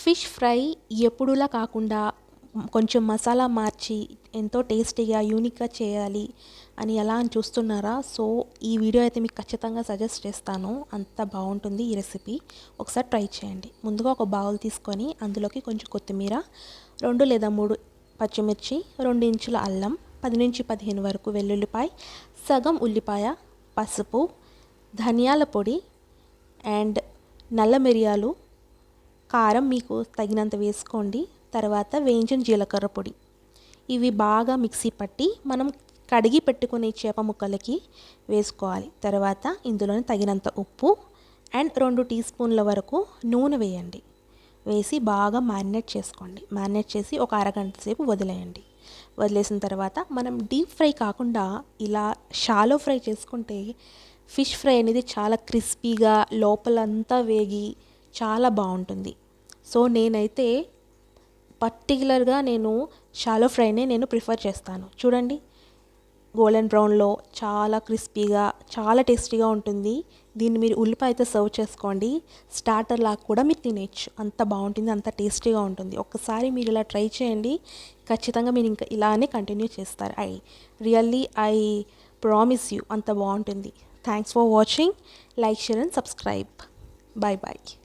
Fish fry ఎప్పుడులా కాకుండా కొంచెం మసాలా మార్చి ఎంతో టేస్టీగా యూనిక్గా చేయాలి అని ఎలా అని చూస్తున్నారా? సో ఈ వీడియో అయితే మీకు ఖచ్చితంగా సజెస్ట్ చేస్తాను. అంత బాగుంటుంది ఈ రెసిపీ. ఒకసారి ట్రై చేయండి. ముందుగా ఒక బౌల్ తీసుకొని అందులోకి కొంచెం కొత్తిమీర రెండు లేదా మూడు పచ్చిమిర్చి రెండు ఇంచుల అల్లం పది నుంచి పదిహేను వరకు వెల్లుల్లిపాయ సగం ఉల్లిపాయ పసుపు ధనియాల పొడి అండ్ నల్ల మిరియాలు కారం మీకు తగినంత వేసుకోండి. తర్వాత వేయించిన జీలకర్ర పొడి. ఇవి బాగా మిక్సీ పట్టి మనం కడిగి పెట్టుకునే చేప ముక్కలకి వేసుకోవాలి. తర్వాత ఇందులోని తగినంత ఉప్పు అండ్ రెండు టీ స్పూన్ల వరకు నూనె వేయండి. వేసి బాగా మ్యారినేట్ చేసుకోండి. మ్యారినేట్ చేసి ఒక అరగంట సేపు వదిలేయండి. వదిలేసిన తర్వాత మనం డీప్ ఫ్రై కాకుండా ఇలా షాలో ఫ్రై చేసుకుంటే ఫిష్ ఫ్రై అనేది చాలా క్రిస్పీగా లోపలంతా వేగి చాలా బాగుంటుంది. సో నేనైతే పర్టికులర్గా నేను షాలో ఫ్రైనే నేను ప్రిఫర్ చేస్తాను. చూడండి. గోల్డెన్ బ్రౌన్లో చాలా క్రిస్పీగా చాలా టేస్టీగా ఉంటుంది. దీన్ని మీరు ఉల్లిపాయ అయితే సర్వ్ చేసుకోండి. స్టార్టర్ లాగా కూడా మీరు తినేయచ్చు. అంత బాగుంటుంది అంత టేస్టీగా ఉంటుంది. ఒక్కసారి మీరు ఇలా ట్రై చేయండి. ఖచ్చితంగా మీరు ఇంకా ఇలానే కంటిన్యూ చేస్తారు. I really I promise you అంత బాగుంటుంది. Thanks for watching. Like share and subscribe. Bye bye